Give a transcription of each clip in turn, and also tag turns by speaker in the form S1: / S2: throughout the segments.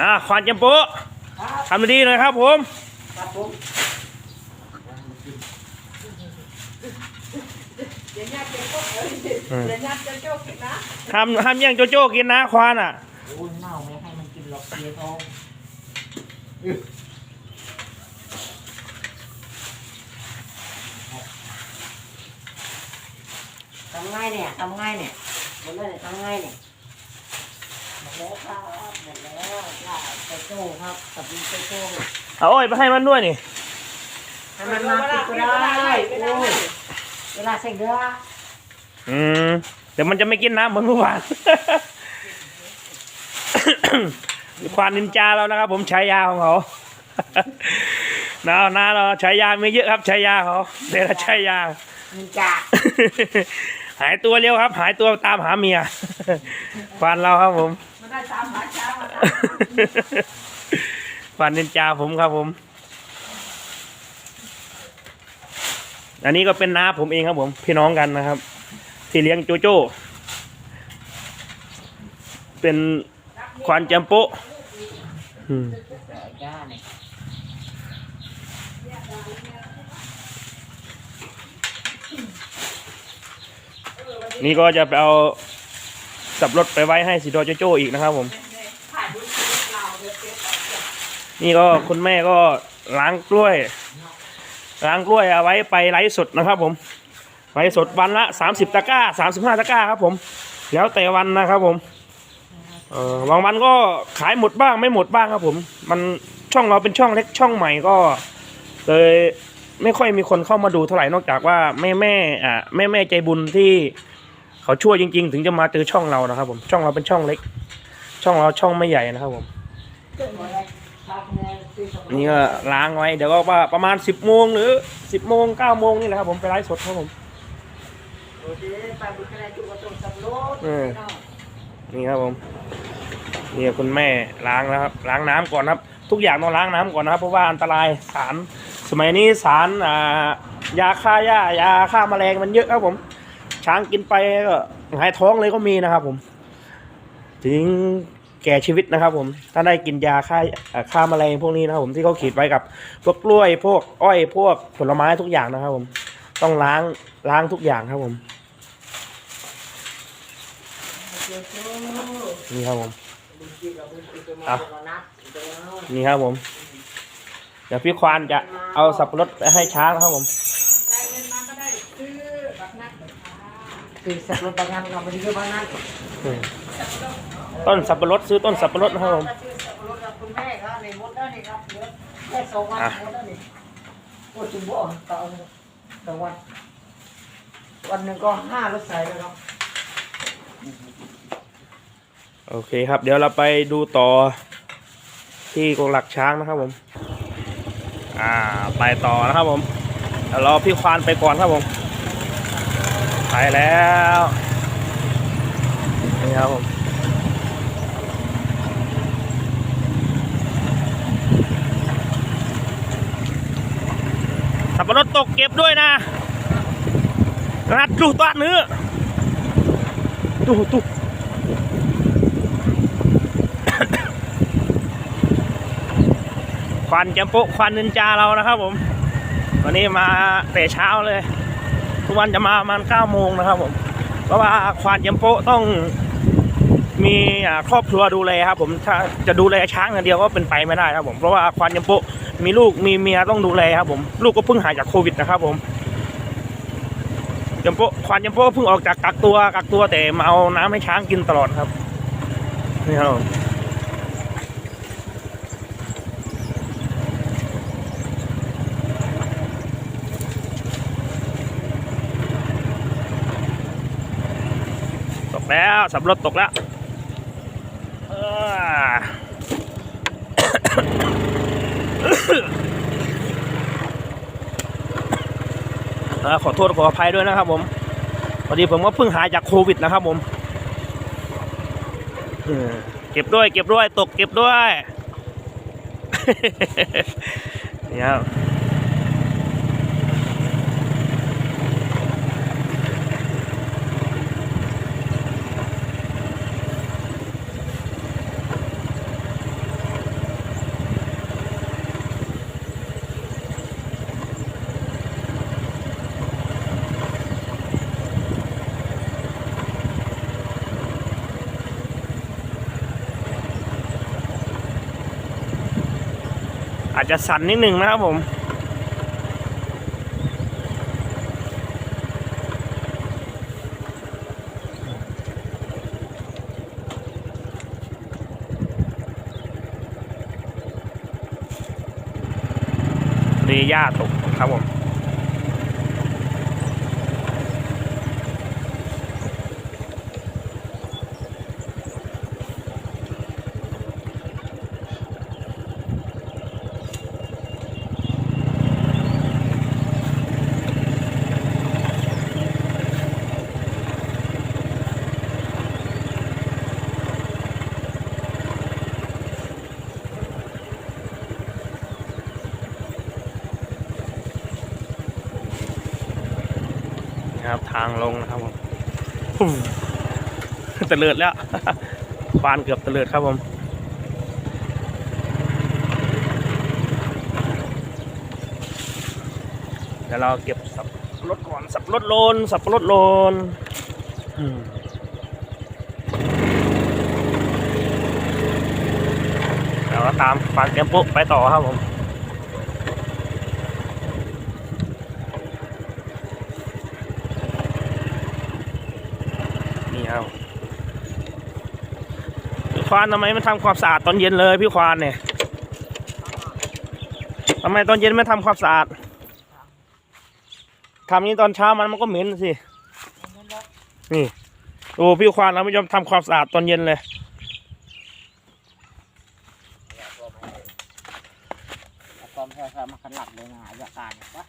S1: อ่าควานจำโปะ
S2: ครับ
S1: ทำดีๆหน่อยครับผม
S2: ครับผม
S3: เดี๋ยวญาติจะโจ๊กเลยเดี๋ยวญาติจะโจ๊กนะ
S1: ห้ามห้ามแย่งโจโจ้กินนะควานอะ
S2: โอ้ยเน่าไม่ให้มันกินหรอกเสียทองทำง่ายเนี่ยทำง่ายเนี่ยหมดเลยเนี่ยทำง่ายเนี่ย หมดแล้วครับหมดแล้วลาไปโจ้ครับกับดีไปโจ้
S1: เอาอ้อยไปให้มันด้วยนี่
S2: ให้มันมาติดก็ได้โอ้ยเวลาใส่เกลือ
S1: อืมเดี๋ยวมันจะไม่กินน้ำเหมือนเมื่อวานควานนินจาเรานะครับ ผมฉายาของเขานานาเราฉายาไม่เยอะครับฉายาเขาเดี๋ยวเราฉายา
S2: มันจะ
S1: หายตัวเร็วครับ หายตัวตามหาเมียควานเราครับผม
S3: มันได้ตามหาเช้ามา
S1: ควานนินจาผมครับผม อันนี้ก็เป็นน้าผมเองครับผม พี่น้องกันนะครับ ที่เลี้ยงโจโจ้ เป็นควานแจมโปะอืม
S2: ย่าเนี่ย
S1: นี่ก็จะไปเอาสับรถไปไว้ให้สีดอโจโจ้อีกนะครับผม นี่ก็คุณแม่ก็ล้างกล้วย ล้างกล้วยเอาไว้ไปไลฟ์สดนะครับผมไลฟ์สดวันละ30ตะกร้า35ตะกร้าครับผม แล้วแต่วันนะครับผมบางวันก็ขายหมดบ้างไม่หมดบ้างครับผม มันช่องเราเป็นช่องเล็กช่องใหม่ก็เลยไม่ค่อยมีคนเข้ามาดูเท่าไหร่นอกจากว่าแม่แม่อ่าแม่แม่ใจบุญที่ เขาช่วยจริง ๆ ถึงจะมาเจอช่องเรานะครับ ผมช่องเราเป็นช่องเล็ก ช่องเราช่องไม่ใหญ่นะครับผมนี่ก็ล้างไว้เดี๋ยวก็ว่าประมาณ10โมงหรือ10โมง9โมงนี่แหละครับผมไปไลฟ์สดครับผมนี่ครับผมนี่คุณแม่ล้างแล้วครับ ล้างน้ำก่อนครับ ทุกอย่างต้องล้างน้ำก่อนนะครับ เพราะว่าอันตรายสาร สมัยนี้สารอ่ายาฆ่าหญ้ายาฆ่าแมลงมันเยอะครับผม ช้างกินไปก็หายท้องเลยก็มีนะครับ ผม ถึงแก่ชีวิตนะครับ ผม ถ้าได้กินยาฆ่าฆ่าแมลงพวกนี้นะครับ ผมที่เขาขีดไว้กับพวกกล้วยพวกอ้อยพวกผลไม้ทุกอย่างนะครับ ผม ต้องล้างล้างทุกอย่างครับผมนี่ครับผมนี่ครับผม เดี๋ยวพี่ควานจะเอาสับปะรดไปให้ช้างนะครับผม
S3: ได้เงินมาก็ได้ซื้อแบบนักแบบค้า
S2: คือสับรถบางงานเราไปดีก็บางงาน
S1: อืมต้นสับปะรดซื้อต้นสับปะรดนะครับผม
S2: ซื้อสับปะรดกับคุณแม่ครับในมดได้นี่ครับเดี๋ยวแค่สองวันมดได้นี่โอ้จุ่มบ่อต่อต่อวัน วันหนึ่งก็ห้ารถใส่แล้วเนาะ
S1: โอเคครับ เดี๋ยวเราไปดูต่อที่กรงหลักช้างนะครับผม อ่า ไปต่อนะครับผมเดี๋ยวรอพี่ควานไปก่อนครับผม ไปแล้วนี่ครับผมสับปะรดตกเก็บด้วยนะรัดดูตัวเนื้อดูดูควันแจมโปะควันนินจาเรานะครับผม วันนี้มาแต่เช้าเลย ทุกวันจะมาประมาณเก้าโมงนะครับผม เพราะว่าควานแจมโปะต้องมีครอบครัวดูแลครับผมถ้าจะดูแลช้างอย่างเดียวก็เป็นไปไม่ได้ครับผมเพราะว่าควานแจมโปะมีลูกมีเมียต้องดูแลครับผมลูกก็เพิ่งหายจากโควิดนะครับผมแจมโปะควานแจมโปะเพิ่งออกจากกักตัวกักตัวแต่มาเอาน้ำให้ช้างกินตลอดครับนี่ครับผม ตก แล้วสับรถตกแล้วขอโทษขออภัยด้วยนะครับผมพอดีผมก็เพิ่งหายจากโควิดนะครับผมเก็บด้วย เก็บด้วย ตกเก็บด้วย เนี่ค อาจจะสั่นนิดหนึ่งนะครับผมดีย่าตกครับผมางลงนะครับผมตะเลิดแล้วบานเกือบตะเลิดครับผมเดี๋ยวเราเก็บสับรถก่อนสับรถโลนสับรถโลนอืมแล้วก็ตามฟานเตรียมปุ๊บไปต่อครับผม นี่ครับพี่ควานทำไมไม่ทำความสะอาดตอนเย็นเลยพี่ควานเนี่ยทำไมตอนเย็นไม่ทำความสะอาดทำนี้ตอนเช้ามันมันก็เหม็นสินี่โอ้พี่ควานเราไม่ยอมทำความสะอาดตอนเย็นเลย
S2: ความแท้ๆมาขนาดเลยนะอายการวะ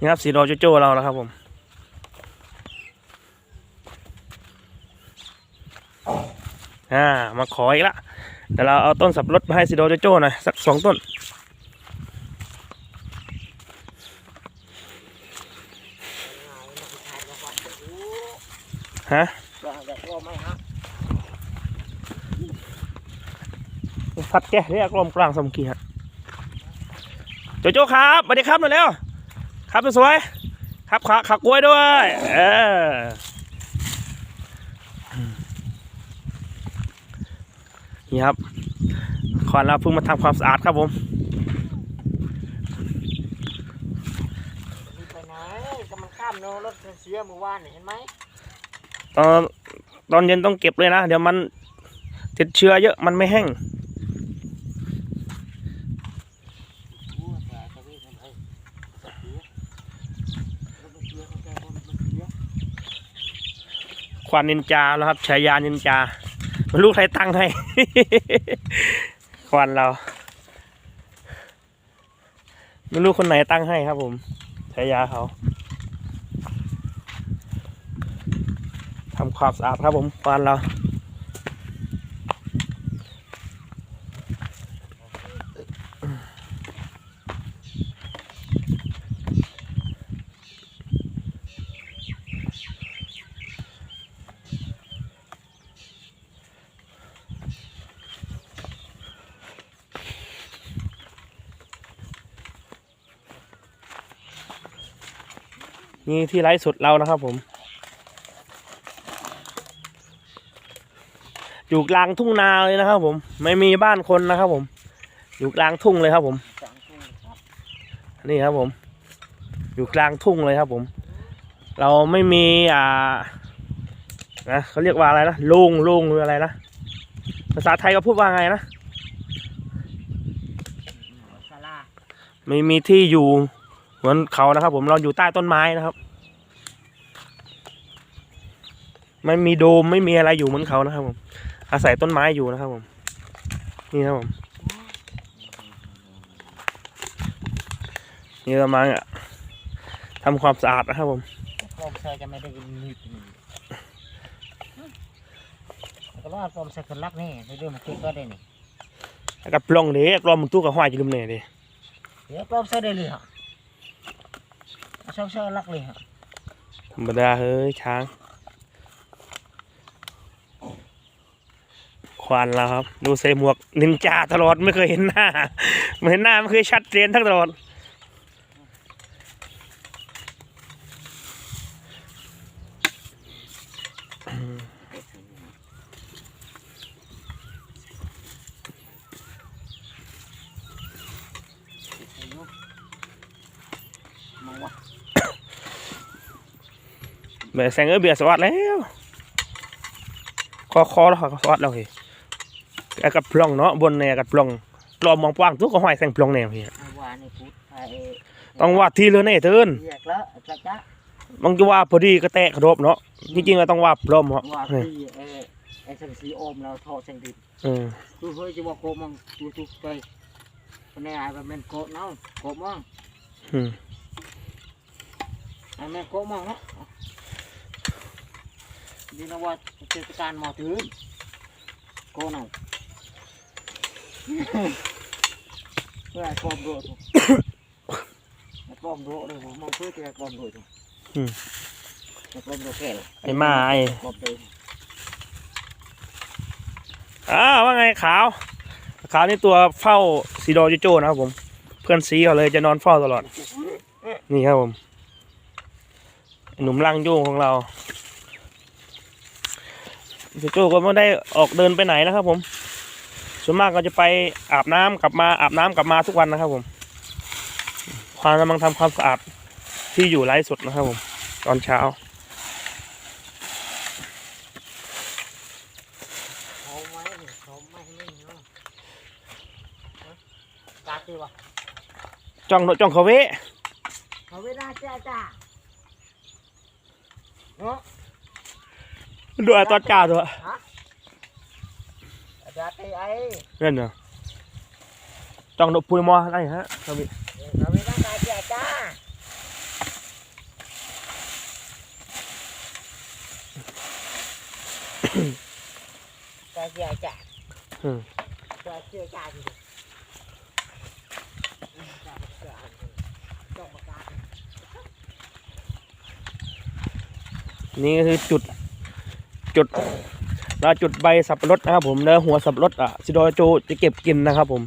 S1: นี่ครับสีโรโจโจ้เราแล้วครับผม อ่ามาขออีกละเดี๋ยวเราเอาต้นสับปะรดมาให้สีโรโจโจ้หน่อยสักสองต้นฮะ
S2: ลองแบบว่าไม่ฮะ
S1: พัดแกเรียกลมกลางสมเกียรติโจโจ้ครับสวัสดีครับหน่อยเร็วครับสวยๆครับขาขากล้วยด้วย เออ นี่ครับขอนเราเพิ่งมาทำความสะอาดครับผม
S2: มีไปไหนก็มันข้ามโนรถเสียเมื่อวานนี่เห็นไหม
S1: ตอนตอนเย็นต้องเก็บเลยนะ เดี๋ยวมันติดเชื้อเยอะมันไม่แห้ง
S2: โอ้แต่จะวิ่งทำไมเสียรถมันเสียเขาแก้บนมันเสีย
S1: ควานนินจาแล้วครับฉายานินจา ลูกไทยตั้งให้ ควันเราไม่รู้คนไหนตั้งให้ครับผมชายาเขาทำความสะอาดครับผมควันเรา นี่ที่ไลฟ์สดเรานะครับผม อยู่กลางทุ่งนาเลยนะครับผม ไม่มีบ้านคนนะครับผม อยู่กลางทุ่งเลยครับผม นี่ครับผม อยู่กลางทุ่งเลยครับผม เราไม่มีอ่านะเขาเรียกว่าอะไรนะลุงลุงหรืออะไรนะภาษาไทยก็พูดว่าไงนะไม่มีที่อยู่ มือนเขานะครับ ผมเราอยู่ใต้ต้นไม้นะครับ ไม่มีโดมไม่มีอะไรอยู่เหมือนเขานะครับ ผม อาศัยต้นไม้อยู่นะครับ ผม นี่ครับผมนี่ประมาณอะทำความสะอาดนะครับผม
S2: ปอมใส่จะไม่ได้กินมีดนี่แต่ว่าปอมใส่คนรักนี่ในเรื่องมันคิดก็ได้นี่
S1: แล้วกับปล้องเด็กรอมึงตู้กับห้อยจะลืมเนี่ยดิ
S2: เดี๋ยวปอมใส่ได้เลยฮะ ชอบชอบรักเลยฮะ
S1: ธรรมดาเฮ้ยช้าง ควานแล้วครับ ดูใส่หมวกนินจาตลอดไม่เคยเห็นหน้าไม่เห็นหน้าไม่เคยชัดเจนทั้งตลอด เบียร์แซงเออเบียร์สวัสดแล้วคอคอแล้วเขาสวัสดแล้วเฮ้ยอากาศปล่องเนาะบนในอากาศปล่องปลอมมองปว่างทุกก็ห้อยแซงปล่องแนวเฮีย
S2: เมื่อวานนี่พูดไอ้
S1: ต้องว่าที่เรือในเทิน
S2: เรียกแล้วจ้าจ้า
S1: บางทีว่าพอดีก็แตะกระโดบเนาะจริงๆก็ต้องว่าปลอมเนาะ
S2: ว่า
S1: เฮ้ย
S2: ที่ไอ้ไอ้สังสีโอมเราทอดเส้นดิน
S1: เออ
S2: คือเฮ้ยจะว่าโกมังตัวทุกใจคนนี้ไอ้แบบมันโกเนาะโกมัง
S1: อืม
S2: ไอ้แม่โกมังเนาะ ดีนะว่าเทศกาลมาถึงโกหน่อยเพื่อไอ้ปอมโดดไอ้ปอมโดดเลยผมมองเพื่อที่ไอ้ปอมโดดไอ้ปอมโดดแก่เลย
S1: ไอ้มาไอ้
S2: ปอมโดด
S1: อ้าวว่าไงขาว ขาวนี่ตัวเฝ้าซีโดจิโจ้นะครับผม เพื่อนซีเขาเลยจะนอนเฝ้าตลอด นี่ครับผมไอ้หนุ่มลังโยงของเรา จิโจ้ก็ไม่ได้ออกเดินไปไหนนะครับ ผม ส่วนมากก็จะไปอาบน้ำกลับมาอาบน้ำกลับมาทุกวันนะครับ ผม ความกำลังทำความสะอาดที่อยู่ไร้สดนะครับ ผม ตอนเช้า
S2: เขาไหมเขาไม่ไม่เนาะกาดีวะ
S1: จ้องโนจ้องเขาเวะ
S2: เขาเวลาจ้าจ้าเนาะ
S1: ดูไอ้ตอนจ้าตัว
S2: อาจารย์ไอ้ไอ้
S1: นั่นเนาะจ้องโนปุยมออะไรฮะเขาเวะ
S2: เขาเวลาจ้าจ้าจ้าจ้าจ้า
S1: อืม
S2: จ้าจ้าจ้าดิจ้าจ้าจ้าจ้า
S1: นี่ก็คือจุด จุดเราจุดใบสับปะรดนะครับผมแล้วหัวสับปะรดอะซิโดโจจะเก็บกินนะครับ ผม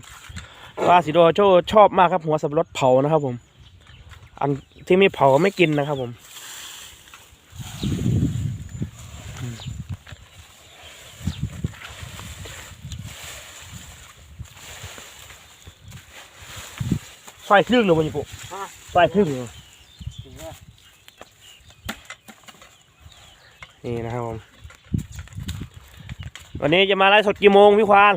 S1: ว่าซิโดโจชอบมากครับ หัวสับปะรดเผานะครับ ผม อันที่ไม่เผาไม่กินนะครับ ผมไฟครึ่งหนูมันอยู่ปุ๊
S2: ฮะ
S1: ไฟครึ่งหนู
S2: ถึงว่า
S1: นี่นะครับผม วันนี้จะมาไลฟ์สดกี่โมงพี่ควาน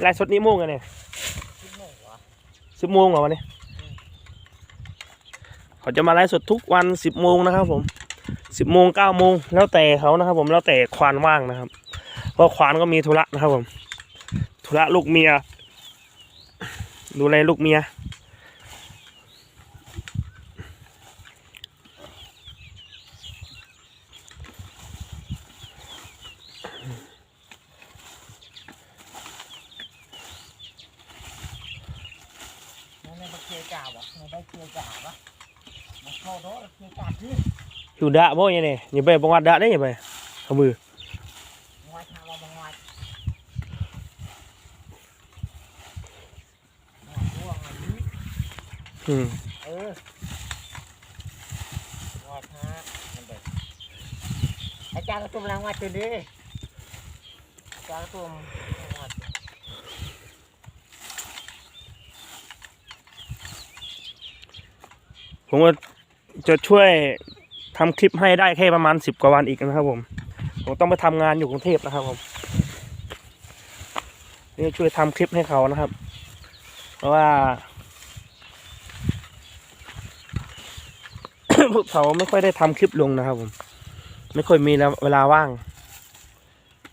S1: ไลฟ์สดนี้โมงกันเนี่ยสิบโมงเหรอวันนี้เขาจะมาไลฟ์สดทุกวันสิบโมงนะครับ ผมสิบโมงเก้าโมงแล้วแต่เขานะครับ ผมแล้วแต่ควานว่างนะครับเพราะควานก็มีธุระนะครับผมธุระลูกเมีย ดูแลลูกเมีย
S2: มัน ไม่มาเกี่ยวจ่าวะมันได้เกี่ยวจ่าวะมันเข้าโดนเกี่ยวจ่าที่
S1: อยู่ดะบ่ยังเนี่ยอย่าไปบังวัดดะได้อย่าไปเอามือ
S2: งอยทางเราบางงอยงอยร่วงอันนี้
S1: อืม
S2: เอองอยทางมันเด็กอาจารย์กระตุ้มรางวัลตื่นดิอาจารย์กระตุ้มรางวัล
S1: ผมก็จะช่วยทำคลิปให้ได้แค่ประมาณสิบกว่าวันอีกนะครับผม ผมต้องไปทำงานอยู่กรุงเทพนะครับผมนี่ช่วยทำคลิปให้เขานะครับ เพราะว่าพวกเขาไม่ค่อยได้ทำคลิปลงนะครับผม ไม่ค่อยมีเวลาว่าง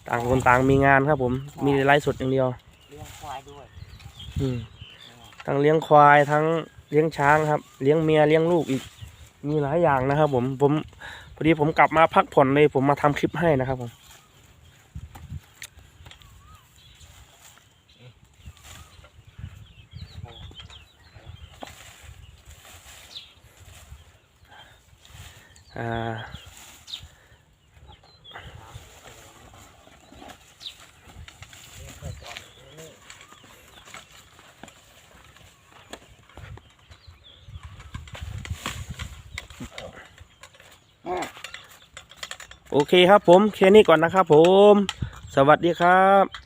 S1: ต่างคนต่างมีงานครับผม มีไลฟ์สดอย่างเดียว
S2: เลี้ยงควายด้วย
S1: อืมทั้งเลี้ยงควายทั้ง เลี้ยงช้างครับ เลี้ยงเมียเลี้ยงลูกอีก มีหลายอย่างนะครับ ผมผมพอดีผมกลับมาพักผ่อนเลย ผมมาทำคลิปให้นะครับผมอ่า โอเคครับผมแค่นี้ก่อนนะครับผม สวัสดีครับ